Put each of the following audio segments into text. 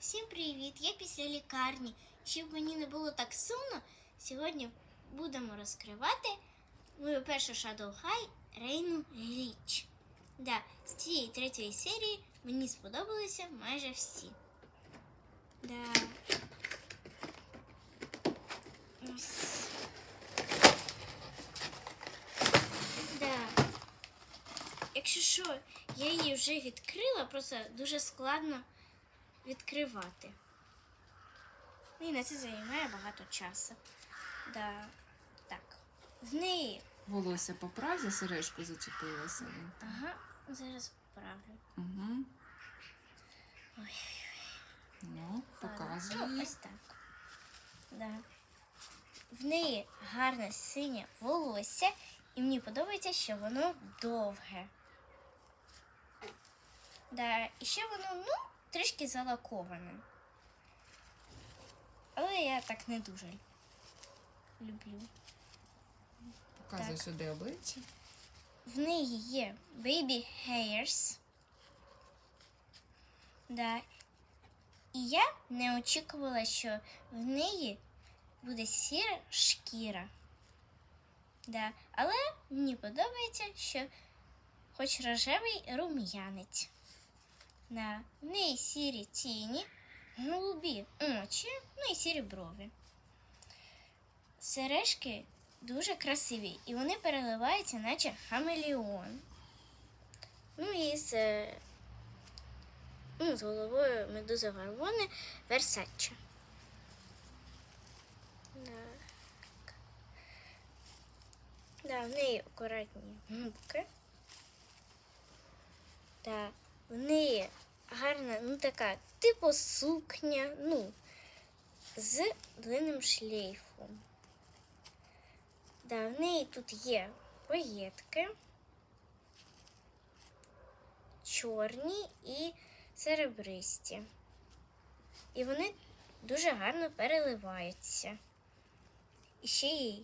Всім привіт! Я після лікарні. Щоб мені не було так сумно, сьогодні будемо розкривати мою першу Shadow High Рейну Гліч. Да, з цієї третьої серії мені сподобалися майже всі. Да. Да. Якщо що, я її вже відкрила, просто дуже складно відкривати. Ну, І на це займає багато часу. Да. Так. В неї. Волосся поправ, за сережку зачепилася. Ага, зараз поправлю. Угу. Ой, Ну, ладно. Ну, ось так. Да. В неї гарне синє волосся, і мені подобається, що воно довге. Да, і ще воно, ну, трішки залаковане. Але я так не дуже люблю. Показуй так. сюди обличчя. В неї є baby hairs. Да. І я не очікувала, що в неї буде сіра шкіра. Да. Але мені подобається, що хоч рожевий рум'янець. В неї сірі тіні, голубі очі, ну і сірі брови. Сережки дуже красиві, і вони переливаються, наче хамелеон. Ну і з, е, ну, з головою медузи Гарвони Версачча. Так. Да, в неї акуратні губки. Да, в неї гарна, ну така, типу сукня, ну, з длинним шлейфом. Да, в неї тут є поєдки, чорні і серебристі. І вони дуже гарно переливаються. І ще й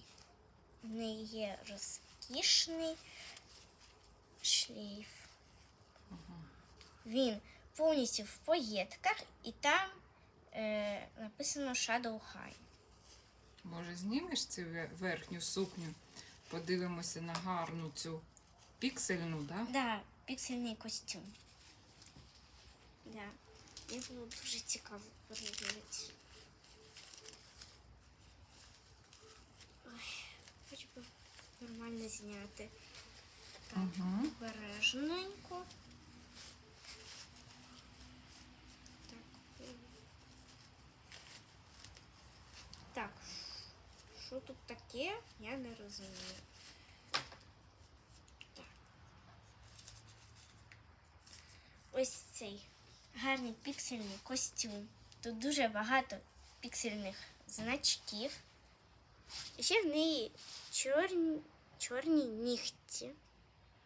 в неї є розкішний шлейф. Він повністю в поєдках, і там е, написано Shadow High. Може, знімеш цю ве- верхню сукню? Подивимося на гарну цю піксельну, да? Да, піксельний костюм. Да. Мені було дуже цікаво перевірити. Ой, хочу би нормально зняти. Так, Угу. обережненько. Так. Так. Що тут таке, я не розумію. ось цей гарний піксельний костюм. Тут дуже багато піксельних значків. І ще в неї чорні, чорні нігті.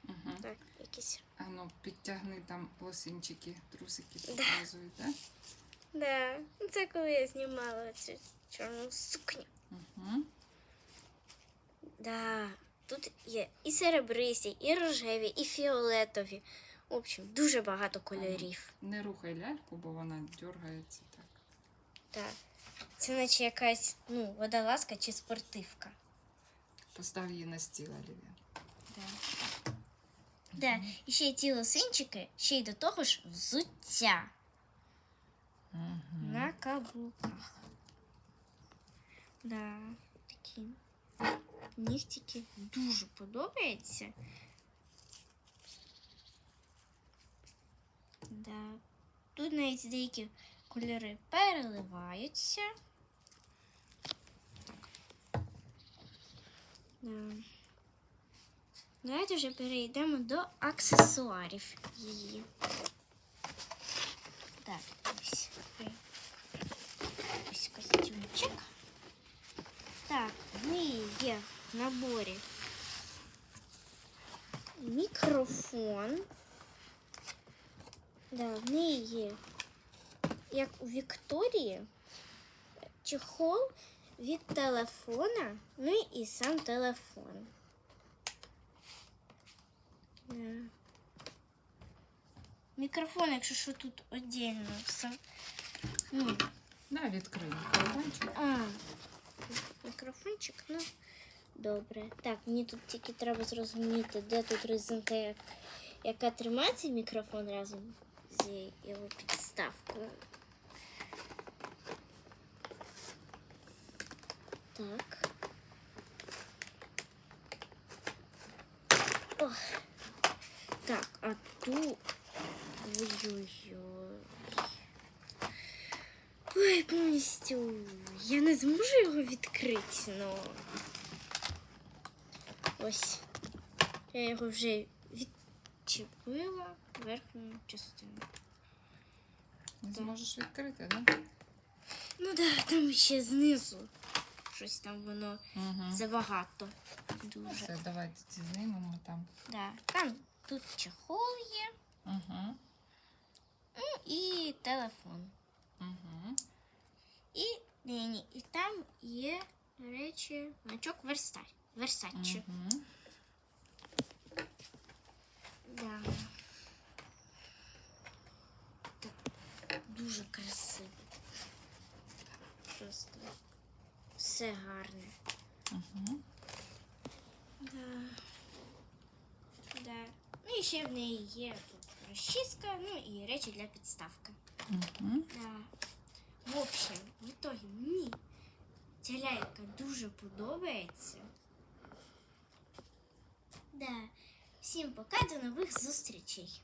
Угу. Так, якісь. А ну, підтягни там лосинчики, трусики показують, да? Да, ну це коли я знімала цю чорну сукню. Угу. Да, тут є і серебристі, і рожеві, і фіолетові. В общем, дуже багато кольорів. Не рухай ляльку, бо вона дергається так. Так. Це наче якась ну, водолазка чи спортивка. Постав її на стіл, Олівія. Да. Да. І ще й ті лосинчики, ще й до того ж взуття Угу. на каблуках. Да, такі нігтики дуже подобаються. Да. Тут навіть деякі кольори переливаються. Так. Да. Давайте вже перейдемо до аксесуарів її. Так, ось. Ось костюмчик. Так, в неї є в наборі мікрофон. Да, в неї є, як у Вікторії, чехол від телефона, ну і сам телефон. Да. Мікрофон, якщо що тут отдельно. Сам Ну, Да, відкрий мікрофончик. а, мікрофончик, ну, добре. Так, мені тут тільки треба зрозуміти, де тут резинка, як, яка тримає цей мікрофон разом з його підставкою. Так. Ох. Так, а тут. Ой-ой-ой. Ой, повністю. Я не зможу його відкрити, ну. Ось. Я його вже відчепила верхню частину. Не зможеш відкрити, так? Ну да, там ще знизу. Щось там воно Угу. забагато. Дуже. Все, давайте знімемо там. Да. Там тут чехол є Угу. ну, і телефон. Угу. І, ні, ні, і там є, до речі, значок Верса... Версачі. Угу. Да. Так, дуже красиво. Просто все гарне. Угу. Да. Да. Ну і ще в неї є тут розчіска, ну і речі для підставки. Угу. Да. В общем, в итоге мені ця лялька дуже подобається. Да. Всім пока, до нових зустрічей.